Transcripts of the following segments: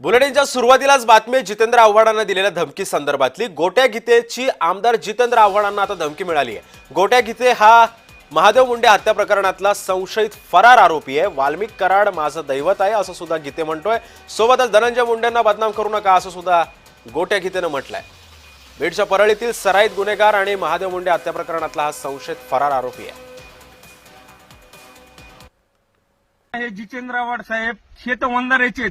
बुलेटिनच्या सुरुवातीलाच बातमी जितेंद्र आव्हाडांना दिलेल्या धमकी संदर्भातली. गोट्या गीतेची आमदार जितेंद्र आव्हाडांना आता धमकी मिळाली आहे. गोट्या गीते हा महादेव मुंडे हत्या प्रकरणातला संशयित फरार आरोपी आहे. वाल्मिक कराड माझं दैवत आहे असं सुद्धा गीते म्हणतोय. सोबतच धनंजय मुंडेंना बदनाम करू नका असं सुद्धा गोट्या गीतेनं म्हटलंय. बीडच्या परळीतील सराईत गुन्हेगार आणि महादेव मुंडे हत्या प्रकरणातला हा संशयित फरार आरोपी आहे. हे जितेंद्र आव्हाड साहेब शेत तर आहेत.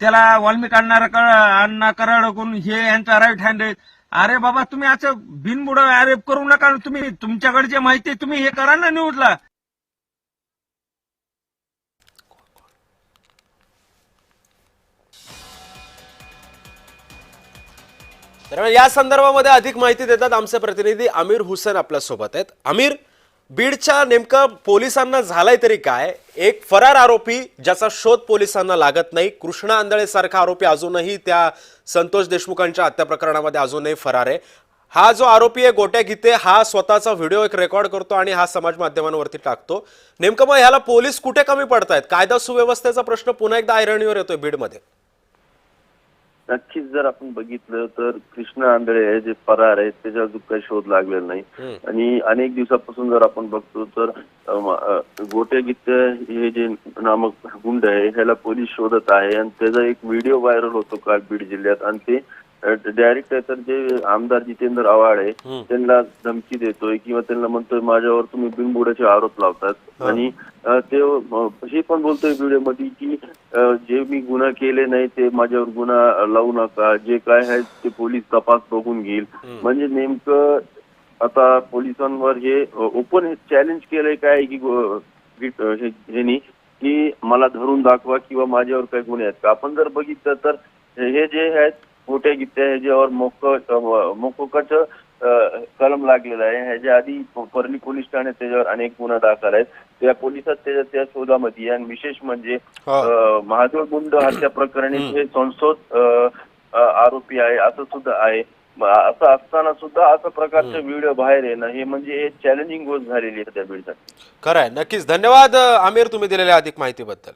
त्याला वाल्मिक अण्णा अण्णा कराडकून हे यांचा राईट हँड आहे. अरे बाबा तुम्ही असं बिनबुड आरोप करू नका तुम्ही तुमच्याकडे माहिती तुम्ही हे करा ना न्यूजला तर या संदर्भामध्ये अधिक माहिती देतात आमचे प्रतिनिधी आमिर हुसेन आपल्यासोबत आहेत. आमिर बीडच्या नेमकं पोलिसांना झालाय तरी काय? एक फरार आरोपी ज्याचा शोध पोलिसांना लागत नाही. कृष्णा आंधळे सारखा आरोपी अजूनही त्या संतोष देशमुखांच्या हत्या प्रकरणामध्ये अजूनही फरार आहे. हा जो आरोपी आहे गोट्या गीते हा स्वतःचा व्हिडिओ एक रेकॉर्ड करतो आणि हा समाज माध्यमांवरती टाकतो. नेमकं मग ह्याला पोलीस कुठे कमी पडतायत? कायदा सुव्यवस्थेचा प्रश्न पुन्हा एकदा ऐरणीवर येतोय बीडमध्ये. नक्कीच जर आपण बघितलं तर कृष्ण आंधळे आहे जे फरार आहेत त्याच्या अजून काही शोध लागलेला नाही. आणि अनेक दिवसापासून जर आपण बघतो तर अम, अ, गोट्या गीत हे जे नामक गुंड आहे ह्याला पोलीस शोधत आहे. आणि त्याचा एक व्हिडिओ व्हायरल होतो काल बीड जिल्ह्यात. आणि ते डायरेक्ट आहे तर जे आमदार जितेंद्र आव्हाड आहे त्यांना धमकी देतोय किंवा त्यांना म्हणतोय माझ्यावर तुम्ही बिनबुडाचे आरोप लावतात. आणि ते हे पण बोलतोय व्हिडिओ की जे मी गुन्हा केले नाही ते माझ्यावर गुन्हा लावू नका. जे काय आहे ते पोलीस तपास बघून घेईल. म्हणजे नेमकं आता पोलिसांवर हे ओपन चॅलेंज केलंय काय की हे- ह्यांनी की मला धरून दाखवा किंवा माझ्यावर काही गुन्हे आहेत का? आपण जर बघितलं तर हे जे आहेत मोठ्या गीत्या ह्याच्यावर मोक मोकोकाचं कलम लागलेलं आहे. ह्याच्या आधी परली पोलीस ठाण्यात त्याच्यावर अनेक गुन्हा दाखल आहेत. त्या पोलिसात त्याच्या त्या शोधामध्ये आहे. आणि विशेष म्हणजे महादेव गुंड हत्या प्रकरणी हे अ, आरोपी आहे. असं सुद्धा आहे. असं असताना सुद्धा असं प्रकारचे व्हिडिओ बाहेर येणं हे म्हणजे हे चॅलेंजिंग गोष्ट झालेली आहे त्या बीडसाठी. खरंय नक्कीच. धन्यवाद आमिर तुम्ही दिलेल्या अधिक माहितीबद्दल.